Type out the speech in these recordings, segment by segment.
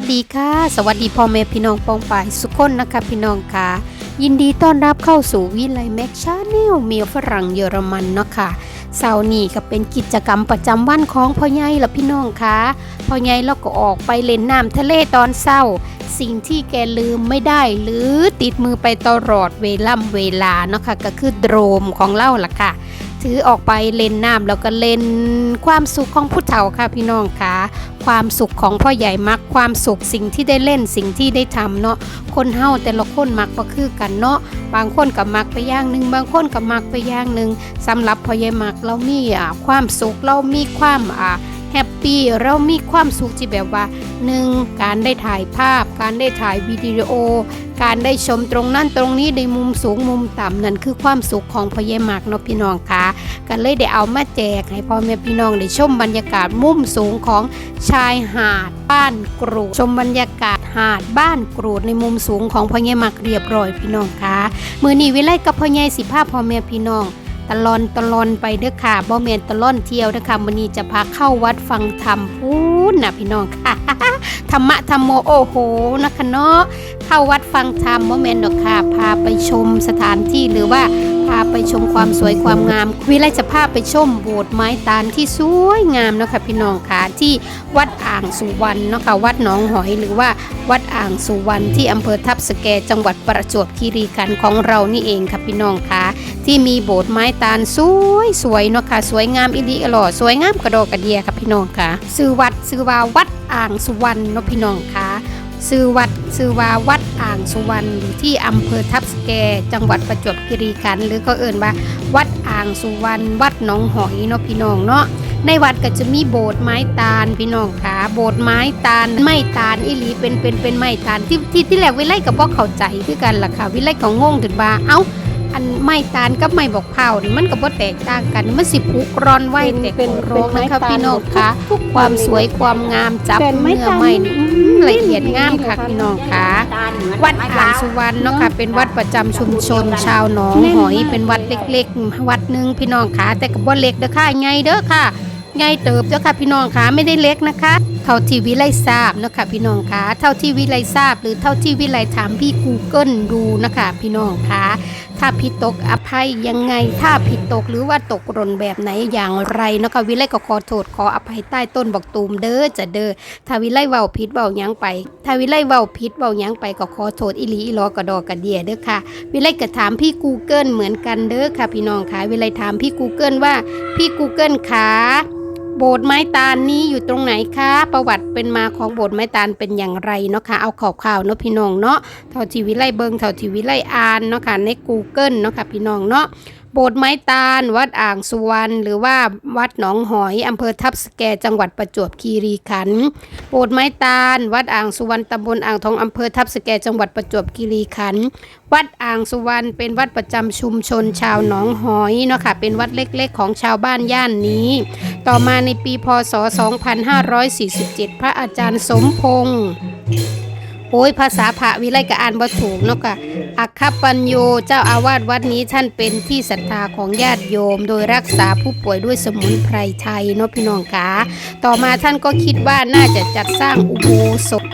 วัสดีค่ะ สวัสดีพ่อแม่พี่น้องปองป่ายสุขคนนะคะพี่น้องค่ะ ยินดีต้อนรับเข้าสู่วิไลแม็กชาแนลเมียฝรั่งเยอรมันเนาะค่ะเสาร์นี้ก็เป็นกิจกรรมประจำวันของพ่อใหญ่และพี่น้องค่ะพ่อใหญ่เราก็ออกไปเล่นน้ำทะเลตอนเศร้า สิ่งที่แกลืมไม่ได้หรือติดมือไปตลอดเวล่ำเวลาเนาะค่ะก็คือโดรมของเล่าล่ะค่ะ ถือออกไปเล่นน้ำแล้วก็เล่นความสุขของผู้เฒ่าค่ะพี่น้องค่ะ ความสุขของพ่อใหญ่มักความสุขสิ่งที่ได้เล่นสิ่งที่ได้ทำเนาะคนเฮาแต่ละคนมักก็คือกันเนาะบางคนก็มักไปอย่างหนึ่งบางคนก็มักไปอย่างหนึ่งสำหรับพ่อใหญ่มักเรามีอ่าความสุขเรามีความอ่า แฮปปี้เรามีความสุขที่แบบว่าหนึ่งการได้ถ่ายภาพ การได้ถ่ายวิดีโอ การได้ชมตรงนั้นตรงนี้ในมุมสูงมุมต่ำนั่นคือความสุขของพ่อใหญ่มักเนาะพี่น้องค่ะกันเลยได้เอามาแจกให้พ่อแม่พี่น้องได้ชมบรรยากาศมุมสูงของชายหาดบ้านกรูดชมบรรยากาศหาดบ้านกรูดในมุมสูงของพ่อใหญ่มักเรียบร้อยพี่น้องคะมือนี้วิไลกับพ่อใหญ่สิภาพพ่อแม่พี่น้อง ตลอนตลอนไปเด้อค่ะบ่แมนตลอนเที่ยวเด้อค่ะมื้อนี้จะพาเข้าวัดฟังธรรมพูนนะพี่น้องค่ะธรรมะธรรมโมโอ้โหนะคะเนาะเข้าวัดฟังธรรมบ่แมนดอกค่ะ พาไปชมสถานที่หรือว่าพาไปชมความสวยความงาม วิไลจะพาไปชมโบสถ์ไม้ตาลที่สวยงามเนาะค่ะพี่น้องค่ะที่วัดอ่างสุวรรณเนาะค่ะวัดหนองหอยหรือว่าวัดอ่างสุวรรณที่อำเภอทับสแกจังหวัดประจวบคีรีขันธ์ของเรานี่เองค่ะพี่น้องค่ะ ที่มีโบสถ์ไม้ตาลสวยสวยเนาะค่ะสวยงามอิดีอลอสวยงามกระโดกกระเดียค่ะพี่น้องค่ะชื่อวัดชื่อว่าวัดอ่างสุวรรณเนาะพี่น้องค่ะชื่อวัดชื่อว่าวัดอ่างสุวรรณอยู่ที่อำเภอทับสแก จังหวัดประจวบคีรีขันธ์หรือก็เอ่นว่า วัดอ่างสุวรรณวัดหนองหอยเนาะพี่น้องเนาะในวัดก็จะมีโบสถ์ไม้ตาลพี่น้องค่ะโบสถ์ไม้ตาลไม้ตาลอีหลีเป็นเป็นเป็นไม้ตาลที่ที่ที่แรกวิไลกับพ่เข้าใจคือกันล่ะค่ะวิไลก็งงถึงว่าเอ้า อันไม้ตาลกับไม้บอกเผานี่มันก็บ่แตกต่างกัน มันสิพุกร้อนไว้แต่เป็นโรงนะคะเป็นไม้ตาลพี่น้องคะทุกๆความสวยความงามจับเป็นไม้เนื้อตาลไม้นี่อื้อละเอียดงามค่ะพี่น้องคะ วัดอ่างสุวรรณเนาะค่ะเป็นวัดประจำชุมชนชาวหนองหอยเป็นวัดเล็กๆ วัดหนึงพี่น้องคะแต่ก็บ่เล็กเด้อค่ะใหญ่เด้อค่ะใหญ่เติบเด้อค่ะพี่น้องคะไม่ได้เล็กนะคะเท่าที่วิไลทราบนะคะพี่น้องคะเท่าที่วิไลทราบ หรือเท่าที่วิไลถามพี่ Google ดูนะคะพี่น้องคะถ้าผิดตกอภัยยังไง ถ้าผิดตกหรือว่าตกหล่นแบบไหนอย่างไรนะคะวิไลก็ขอโทษขออภัยใต้ต้นบักตูมเด้อจะเด้อถ้าวิไลเว้าผิดเว้ายังไป ถ้าวิไลเว้าผิดเว้ายังไปก็ขอโทษอีหลีอีลอกระดอกกระเดียเด้อค่ะวิไลก็ถามพี่ Google เหมือนกันเด้อค่ะ พี่น้องคะวิไลถามพี่ Google ว่าพี่ Google คะ โบสถ์ไม้ตาลนี้อยู่ตรงไหนคะ ประวัติเป็นมาของโบสถ์ไม้ตาลเป็นอย่างไรเนาะค่ะเอาข่าวๆเนาะพี่น้องเนาะเท่าทีวิไลเบิงเท่าทีวิไลอ่านเนาะค่ะใน Google เนาะค่ะพี่น้องเนาะ โบสถ์ไม้ตาล วัดอ่างสุวรรณหรือว่าวัดหนองหอยอำเภอทับสแกจังหวัดประจวบคีรีขันธ์โบสถ์ไม้ตาล วัดอ่างสุวรรณตำบลอ่างทองอำเภอทับสแกจังหวัดประจวบคีรีขันธ์วัดอ่างสุวรรณเป็นวัดประจำชุมชนชาวหนองหอยเนาะค่ะเป็นวัดเล็กๆ ของชาวบ้านย่านนี้ ต่อมาในปีพศ 2547 พระอาจารย์สมพงษ์ โอ้ยภาษาพระวิไลก็อ่านบ่ถูกเนาะค่ะอัคคปัญโยเจ้าอาวาสวัดนี้ท่านเป็นที่ศรัทธาของญาติโยม โดยรักษาผู้ป่วยด้วยสมุนไพรไทยเนาะพี่น้องคะต่อมาท่านก็คิดว่าน่าจะจัดสร้างอุโบสถ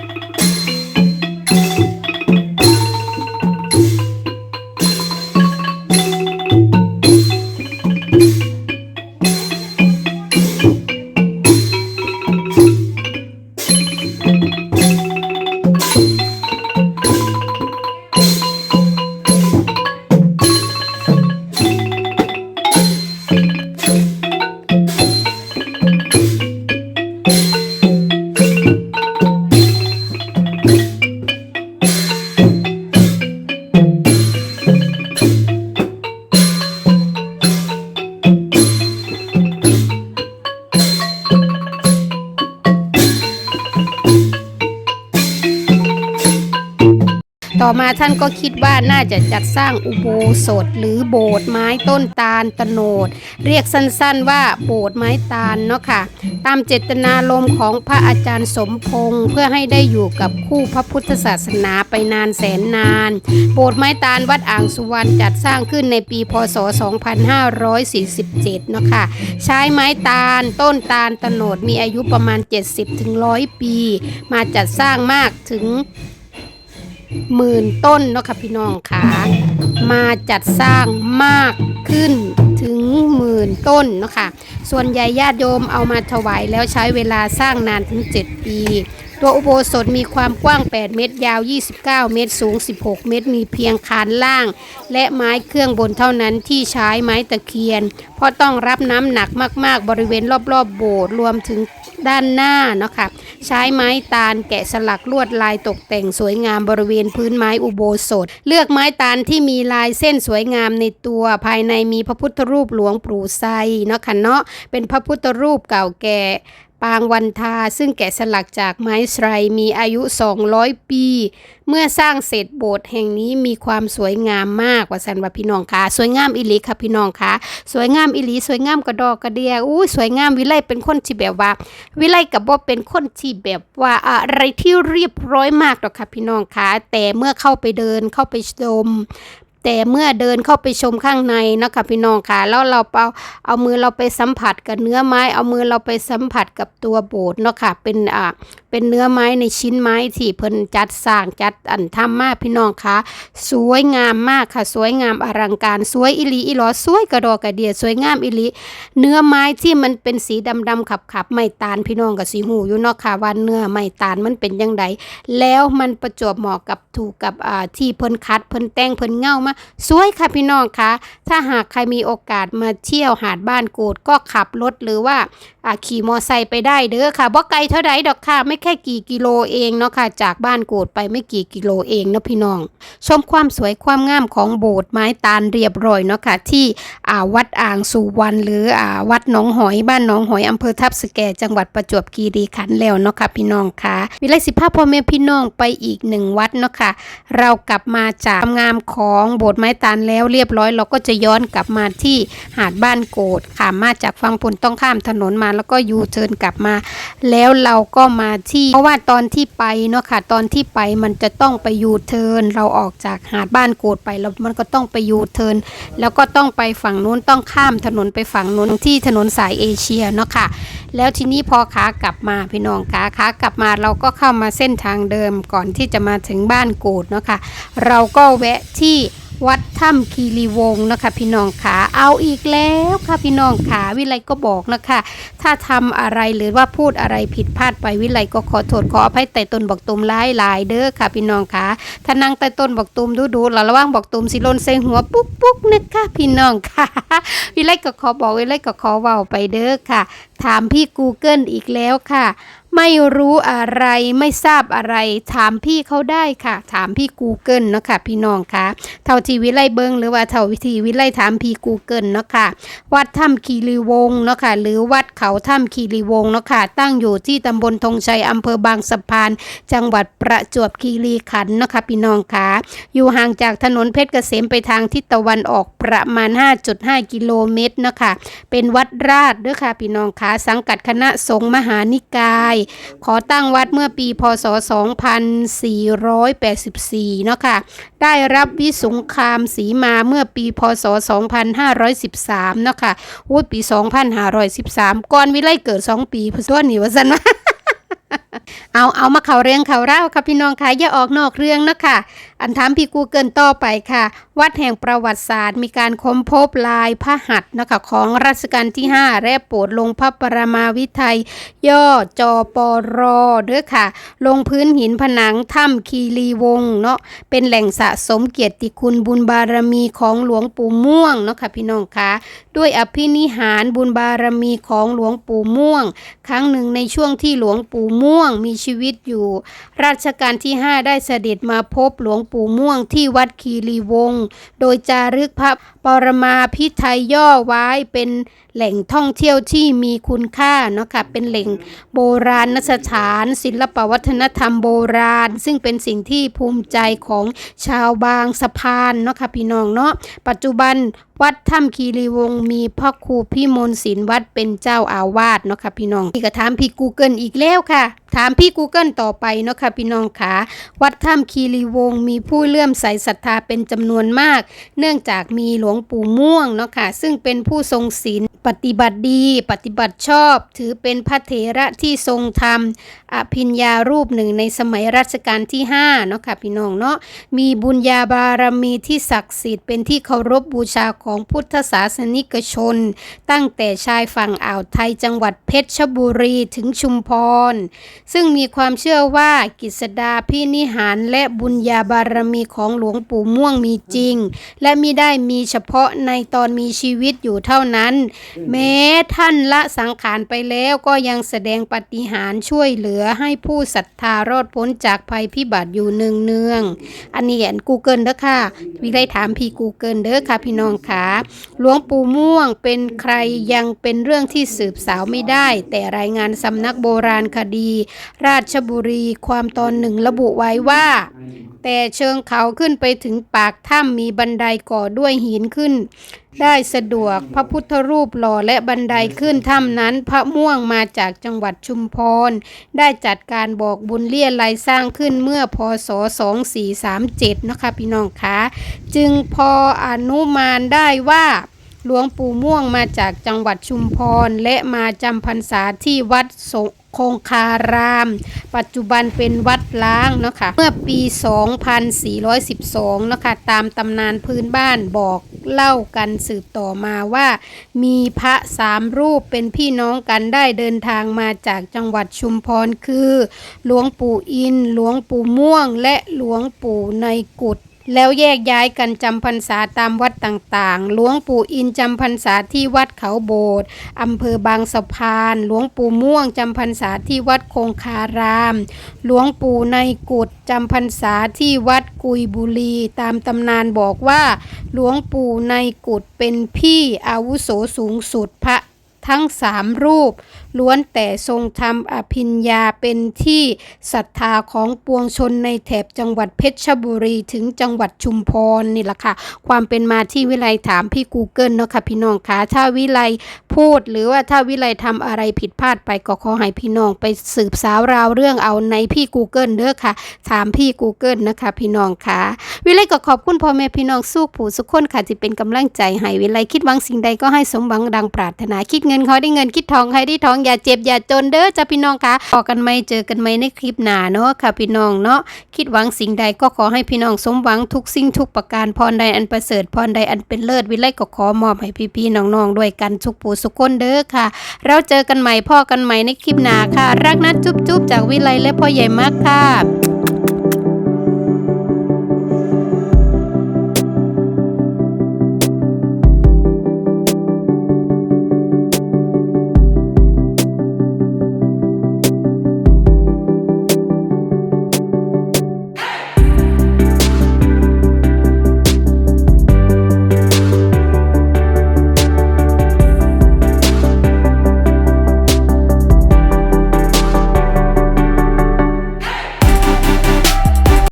ต่อมาท่านก็คิดว่าน่าจะจัดสร้างอุโบสถหรือโบสถ์ไม้ต้นตาลตโนด เรียกสั้นๆว่าโบสถ์ไม้ตาลเนาะค่ะ ตามเจตนารมณ์ของพระอาจารย์สมพงษ์เพื่อให้ได้อยู่กับคู่พระพุทธศาสนาไปนานแสนนาน โบสถ์ไม้ตาลวัดอ่างสุวรรณจัดสร้างขึ้นในปีพศ 2547 เนาะค่ะ ใช้ไม้ตาลต้นตาลตโนดมีอายุประมาณ 70-100 ปี มาจัดสร้างมากถึง หมื่นต้นเนาะค่ะพี่น้องค่ะมาจัดสร้างมากขึ้นถึงหมื่นต้นเนาะค่ะส่วนใหญ่ญาติโยมเอามาถวายแล้วใช้เวลาสร้างนานถึง 7 ปี ตัวอุโบสถมีความกว้าง 8 เมตร ยาว 29 เมตร สูง 16 เมตร มีเพียงคานล่าง และไม้เครื่องบนเท่านั้นที่ใช้ไม้ตะเคียน เพราะต้องรับน้ำหนักมาก ๆ บริเวณรอบ ๆ โบสถ์รวมถึงด้านหน้าเนาะค่ะใช้ไม้ตาลแกะสลักลวดลายตกแต่งสวยงามบริเวณพื้นไม้อุโบสถ เลือกไม้ตาลที่มีลายเส้นสวยงามในตัวภายในมีพระพุทธรูปหลวงปู่ไซเนาะค่ะเนาะเป็นพระพุทธรูปเก่าแก่ ปางวันทา ซึ่งแกะสลักจากไม้ไทรมีอายุ 200 ปี เมื่อสร้างเสร็จโบสถ์แห่งนี้มีความสวยงามมากว่าสันว่าพี่น้องคะสวยงามอิลีค่ะพี่น้องคะสวยงามอิลีสวยงามกระดอกกระเดียอู้สวยงามวิไลเป็นคนที่แบบว่า วิไลกับบ่เป็นคนที่แบบว่าอะไรที่เรียบร้อยมากหรอกค่ะพี่น้องคะแต่เมื่อเข้าไปเดินเข้าไปชม แต่เมื่อเดินเข้าไปชมข้างในนะคะพี่น้องค่ะแล้วเราเอาเอามือเราไปสัมผัสกับเนื้อไม้ เอามือเราไปสัมผัสกับตัวโบสถ์เนาะค่ะเป็นอ่า เป็นเนื้อไม้ในชิ้นไม้ที่เพิ่นจัดสร้างจัดอันทำมากพี่น้องคะสวยงามมากค่ะ สวยงามอลังการสวยอิลีอีหลอสวยกระดอกกระเดียสวยงามอิลีเนื้อไม้ที่มันเป็นสีดำๆขับๆไม่ตาลพี่น้องกับสีหูอยู่เนาะค่ะว่าเนื้อไม่ตาลมันเป็นยังไงแล้วมันประจวบเหมาะกับถูกกับอ่าที่เพิ่นคัดเพิ่นแต่งเพิ่นเงามาสวยค่ะพี่น้องคะถ้าหากใครมีโอกาสมาเที่ยวหาดบ้านโกดก็ขับรถหรือว่าอ่าขี่มอไซค์ไปได้เด้อค่ะบ่ไกลเท่าใดดอกค่ะไม่แค่กี่กิโลเองเนาะค่ะจากบ้านโกดไปไม่กี่กิโลเองเนาะพี่น้อง ชมความสวยความงามของโบสถ์ไม้ตาลเรียบร้อยเนาะค่ะที่อาวัดอ่างสุวรรณหรืออาวัดหนองหอยบ้านหนองหอยอำเภอทับสแกจังหวัดประจวบคีรีขันธ์แล้วเนาะค่ะพี่น้องค่ะวิไลสิภาพพ่อแม่พี่น้องไปอีกหนึ่งวัดเนาะค่ะเรากลับมาจากงามของโบสถ์ไม้ตาลแล้วเรียบร้อย เราก็จะย้อนกลับมาที่หาดบ้านโกดค่ะมาจากฝั่งพนต้องข้ามถนนมาแล้วก็ยูเทิร์นกลับมา แล้วเราก็มาที่เพราะว่าตอนที่ไปเนาะค่ะ ตอนที่ไปมันจะต้องไปยูเทิร์นเราออกจากหาดบ้านโกดไปแล้วมันก็ต้องไปยูเทิร์นแล้วก็ต้องไปฝั่งนู้นต้องข้ามถนนไปฝั่งนู้นที่ถนนสายเอเชียเนาะค่ะ แล้วทีนี้พอขากลับมาพี่น้องขาขากลับมาเราก็เข้ามาเส้นทางเดิมก่อนที่จะมาถึงบ้านโกดเนาะค่ะ เราก็แวะที่ วัดถ้ำคีรีวงศ์นะคะ พี่น้องขาเอาอีกแล้วค่ะพี่น้องขาวิไลก็บอกนะคะ ถ้าทำอะไรหรือว่าพูดอะไรผิดพลาดไปวิไลก็ขอโทษขออภัยแต่ต้นบอกตุมหลายหลายเด้อค่ะ พี่น้องขาถ้านั่งใต้ต้นบอกตุมดูดูๆแล้วระวังบอกตุมสิลนใส่หัวปุ๊กปุ๊กนะคะพี่น้องค่ะวิไลก็ขอบอกวิไลก็ขอเว้าไปเด้อค่ะ ถามพี่ Google อีกแล้วค่ะ ไม่รู้อะไรไม่ทราบอะไรถามพี่เขาได้ค่ะ ถามพี่ Google เนาะค่ะพี่น้องคะเท่าทีวิไลเบิงหรือว่าเท่าวิธีวิไลถามพี่ Google เนาะค่ะวัดถ้ำคีรีวงศ์เนาะค่ะหรือวัดเขาถ้ำคีรีวงศ์เนาะค่ะตั้งอยู่ที่ตำบลธงชัยอำเภอบางสะพาน จังหวัดประจวบคีรีขันธ์เนาะค่ะพี่น้องคะอยู่ห่างจากถนนเพชรเกษมไปทางทิศตะวันออกประมาณ 5.5 กิโลเมตรเนาะค่ะเป็นวัดราชเด้อค่ะพี่น้องคะสังกัดคณะสงฆ์มหานิกายขอตั้งวัดเมื่อปีพศ 2484 เนาะค่ะ ได้รับวิสุงคามสีมาเมื่อปีพศ 2513 เนาะค่ะอุ้ยปี 2513 ก่อนวิไลเกิด 2 ปีพวนี่ว่าสันวะเอา เอามาเขาเรื่องเขาเล่าค่ะพี่น้องค่ะอย่าออกนอกเรื่องนะคะอันถามพี่กูเกิลต่อไปค่ะ วัดแห่งประวัติศาสตร์ มีการค้นพบลายพระหัตถ์นะคะของรัชกาลที่ 5 และโปรดลงพระประมาวิไทย ย่อจอปอรอด้อค่ะ ลงพื้นหินผนังถ้ำคีรีวงศ์เนาะเป็นแหล่งสะสมเกียรติคุณบุญบารมีของหลวงปู่ม่วงเนาะค่ะพี่น้องคะด้วยอภินิหารบุญบารมีของหลวงปู่ม่วง ครั้งหนึ่งในช่วงที่หลวงปู่ม่วงมีชีวิตอยู่ รัชกาลที่ 5 ได้เสด็จมาพบหลวงปู่ม่วงที่วัดคีรีวงศ์ โดยจารึกพระปรมาพิไทยย่อไว้เป็น แหล่งท่องเที่ยวที่มีคุณค่าเนาะค่ะเป็นแหล่งโบราณสถาน ศิลปวัฒนธรรมโบราณ ซึ่งเป็นสิ่งที่ภูมิใจของชาวบางสะพานเนาะค่ะพี่น้องเนาะปัจจุบันวัดถ้ำคีรีวงศ์มีพ่อครูพี่มนศิลวัดเป็นเจ้าอาวาสเนาะค่ะพี่น้องพี่ก็ถามพี่ Google อีกแล้วค่ะ ถามพี่ Google ต่อไปเนาะค่ะพี่น้องขาวัดถ้ำคีรีวงศ์มีผู้เลื่อมใสศรัทธาเป็นจำนวนมาก เนื่องจากมีหลวงปู่ม่วงเนาะค่ะซึ่งเป็นผู้ทรงศีลปฏิบัติดีปฏิบัติชอบ ถือเป็นพระเถระที่ทรงธรรม อภิญญารูปหนึ่งในสมัยรัชกาลที่5เนาะค่ะพี่น้องเนาะมีบุญญาบารมีที่ศักดิ์สิทธิ์เป็นที่เคารพบูชาของพุทธศาสนิกชน ตั้งแต่ชายฝั่งอ่าวไทยจังหวัดเพชรบุรีถึงชุมพร ซึ่งมีความเชื่อว่ากิษดาพินิหารและบุญญาบารมีของหลวงปู่ม่วงมีจริง และมิได้มีเฉพาะในตอนมีชีวิตอยู่เท่านั้นแม้ท่านละสังขารไปแล้วก็ยังแสดงปฏิหารช่วยเหลือให้ผู้ศรัทธารอดพ้นจากภัยพิบัติอยู่เนืองเนืองอันนี้อัน Google เด้อค่ะวิได้ถามพี่ Google เด้อค่ะพี่น้องค่ะหลวงปู่ม่วงเป็นใครยังเป็นเรื่องที่สืบสาวไม่ได้ แต่รายงานสำนักโบราณคดี ราชบุรีความตอนหนึ่งระบุไว้ว่า แต่เชิงเขาขึ้นไปถึงปากถ้ำมีบันไดก่อด้วยหินขึ้น ได้สะดวกพระพุทธรูปหล่อและบันไดขึ้นถ้ำนั้น พระม่วงมาจากจังหวัดชุมพร ได้จัดการบอกบุญเลี่ยไลยสร้างขึ้นเมื่อพศ 2437 นะคะพี่น้องคะจึงพออนุมานได้ว่าหลวงปู่ม่วงมาจากจังหวัดชุมพร และมาจำพรรษาที่วัดสง คงคาราม ปัจจุบันเป็นวัดล้างเนาะค่ะเมื่อปี 2412เนาะค่ะตามตำนานพื้นบ้านบอกเล่ากันสืบต่อมาว่า มีพระสามรูปเป็นพี่น้องกันได้เดินทางมาจากจังหวัดชุมพรคือ หลวงปู่อิน หลวงปู่ม่วง และหลวงปู่ในกุฏ แล้วแยกย้ายกันจำพรรษาตามวัดต่างๆ หลวงปู่อินจำพรรษาที่วัดเขาโบสถ์อำเภอบางสะพาน หลวงปู่ม่วงจำพรรษาที่วัดคงคาราม หลวงปู่ในกุฏจำพรรษาที่วัดกุยบุรี ตามตำนานบอกว่า หลวงปู่ในกุฏเป็นพี่อาวุโสสูงสุดพระทั้งสามรูป ล้วนแต่ทรงทำอภิญญาเป็นที่ศรัทธาของปวงชนในแถบจังหวัดเพชรบุรีถึงจังหวัดชุมพรนี่แหละค่ะ ความเป็นมาที่วิไลถามพี่ Google เนาะค่ะพี่น้องคะถ้าวิไลพูดหรือว่าถ้าวิไลทำอะไรผิดพลาดไปก็ขอให้พี่น้องไปสืบสาวราวเรื่องเอาในพี่ Google เด้อค่ะ ถามพี่ Google นะคะพี่น้องคะวิไลก็ขอบคุณพ่อแม่พี่น้องสู้ผู้สุขคนค่ะที่เป็นกำลังใจให้วิไลคิดหวังสิ่งใดก็ให้สมหวังดังปรารถนาคิดเงินเขาได้เงินคิดทองให้ได้ทองอย่าเจ็บอย่าจนเด้อจ้าพี่น้องคะพอกันไหมเจอกันไหมในคลิปหน้าเนาะค่ะพี่น้องเนาะคิดหวังสิ่งใดก็ขอให้พี่น้องสมหวังทุกสิ่งทุกประการพรใดอันประเสริฐพรใดอันเป็นเลิศวิไลก็ขอมอบให้พี่ๆน้องๆด้วยกันทุกปูสุขคนเด้อค่ะ เราเจอกันใหม่พ่อกันใหม่ในคลิปหน้าค่ะ รักนะจุ๊บๆจากวิไลและพ่อใหญ่มากค่ะ